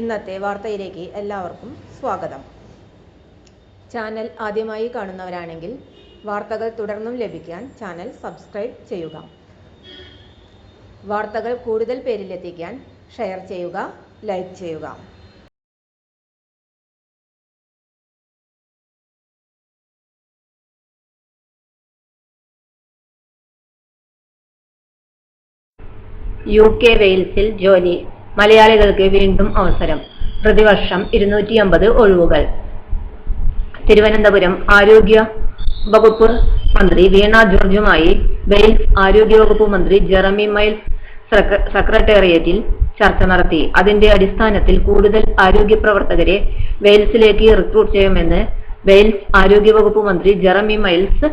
ഇന്നത്തെ വാർത്തയിലേക്ക് എല്ലാവർക്കും സ്വാഗതം. ചാനൽ ആദ്യമായി കാണുന്നവരാണെങ്കിൽ വാർത്തകൾ തുടർന്നും ലഭിക്കാൻ ചാനൽ സബ്സ്ക്രൈബ് ചെയ്യുക. വാർത്തകൾ കൂടുതൽ പേരിലെത്തിക്കാൻ ഷെയർ ചെയ്യുക ലൈക്ക് ചെയ്യുക. യു കെ വെയിൽസിൽ ജോലി. മലയാളികൾക്ക് വീണ്ടും അവസരം. പ്രതിവർഷം ഇരുന്നൂറ്റി അമ്പത് ഒഴിവുകൾ. തിരുവനന്തപുരം ആരോഗ്യ വകുപ്പ് മന്ത്രി വീണ ജോർജുമായി വെയിൽസ് ആരോഗ്യവകുപ്പ് മന്ത്രി ജെറമി മൈൽസ് സെക്രട്ടേറിയറ്റിൽ ചർച്ച നടത്തി. അതിന്റെ അടിസ്ഥാനത്തിൽ കൂടുതൽ ആരോഗ്യ പ്രവർത്തകരെ വെയിൽസിലേക്ക് റിക്രൂട്ട് ചെയ്യുമെന്ന് വെയിൽസ് ആരോഗ്യവകുപ്പ് മന്ത്രി ജെറമി മൈൽസ്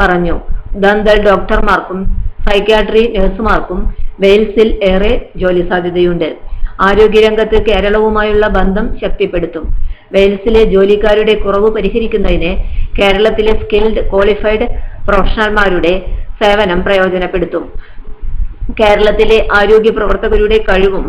പറഞ്ഞു. ദന്ത ഡോക്ടർമാർക്കും സൈക്യാട്രി നഴ്സുമാർക്കും വെയിൽസിൽ ഏറെ ജോലി സാധ്യതയുണ്ട്. ആരോഗ്യരംഗത്ത് കേരളവുമായുള്ള ബന്ധം ശക്തിപ്പെടുത്തും. വെയിൽസിലെ ജോലിക്കാരുടെ കുറവ് പരിഹരിക്കുന്നതിന് കേരളത്തിലെ സ്കിൽഡ് ക്വാളിഫൈഡ് പ്രൊഫഷണൽമാരുടെ സേവനം പ്രയോജനപ്പെടുത്തും. കേരളത്തിലെ ആരോഗ്യ പ്രവർത്തകരുടെ കഴിവും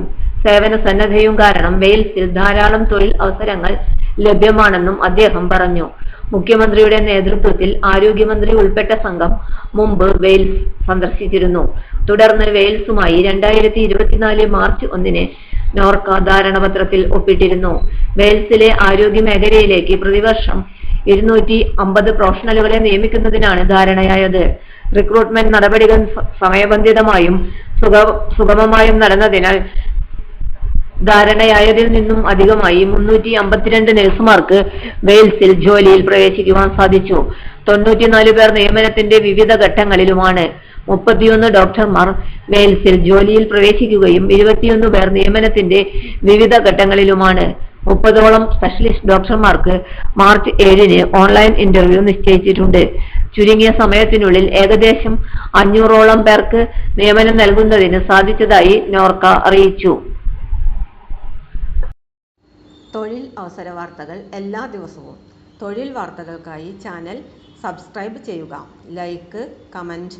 സേവന സന്നദ്ധയും കാരണം വെയിൽസിൽ ധാരാളം തൊഴിൽ അവസരങ്ങൾ ലഭ്യമാണെന്നും അദ്ദേഹം പറഞ്ഞു. മുഖ്യമന്ത്രിയുടെ നേതൃത്വത്തിൽ ആരോഗ്യമന്ത്രി ഉൾപ്പെട്ട സംഘം മുമ്പ് വെയിൽസ് സന്ദർശിച്ചിരുന്നു. തുടർന്ന് വെയിൽസുമായി രണ്ടായിരത്തി ഇരുപത്തിനാല് മാർച്ച് ഒന്നിന് നോർക്ക ധാരണപത്രത്തിൽ ഒപ്പിട്ടിരുന്നു. വെയിൽസിലെ ആരോഗ്യ മേഖലയിലേക്ക് പ്രതിവർഷം ഇരുന്നൂറ്റി അമ്പത് പ്രൊഫഷണലുകളെ നിയമിക്കുന്നതിനാണ് ധാരണയായത്. റിക്രൂട്ട്മെന്റ് നടപടികൾ സമയബന്ധിതമായും സുഗ- സുഗമമായും നടന്നതിനാൽ ധാരണയായതിൽ നിന്നും അധികമായി മുന്നൂറ്റി അമ്പത്തിരണ്ട് നഴ്സുമാർക്ക് വെയിൽസിൽ ജോലിയിൽ പ്രവേശിക്കുവാൻ സാധിച്ചു. തൊണ്ണൂറ്റിനാല് പേർ നിയമനത്തിന്റെ വിവിധ ഘട്ടങ്ങളിലുമാണ്. മുപ്പത്തിയൊന്ന് ഡോക്ടർമാർ വെയിൽസിൽ ജോലിയിൽ പ്രവേശിക്കുകയും ഇരുപത്തിയൊന്ന് പേർ നിയമനത്തിന്റെ വിവിധ ഘട്ടങ്ങളിലുമാണ്. മുപ്പതോളം സ്പെഷ്യലിസ്റ്റ് ഡോക്ടർമാർക്ക് മാർച്ച് ഏഴിന് ഓൺലൈൻ ഇന്റർവ്യൂ നിശ്ചയിച്ചിട്ടുണ്ട്. ചുരുങ്ങിയ സമയത്തിനുള്ളിൽ ഏകദേശം അഞ്ഞൂറോളം പേർക്ക് നിയമനം നൽകുന്നതിന് സാധിച്ചതായി നോർക്ക അറിയിച്ചു. തൊഴിൽ അവസര വാർത്തകൾ എല്ലാ ദിവസവും. തൊഴിൽ വാർത്തകൾക്കായി ചാനൽ സബ്സ്ക്രൈബ് ചെയ്യുക. Like comment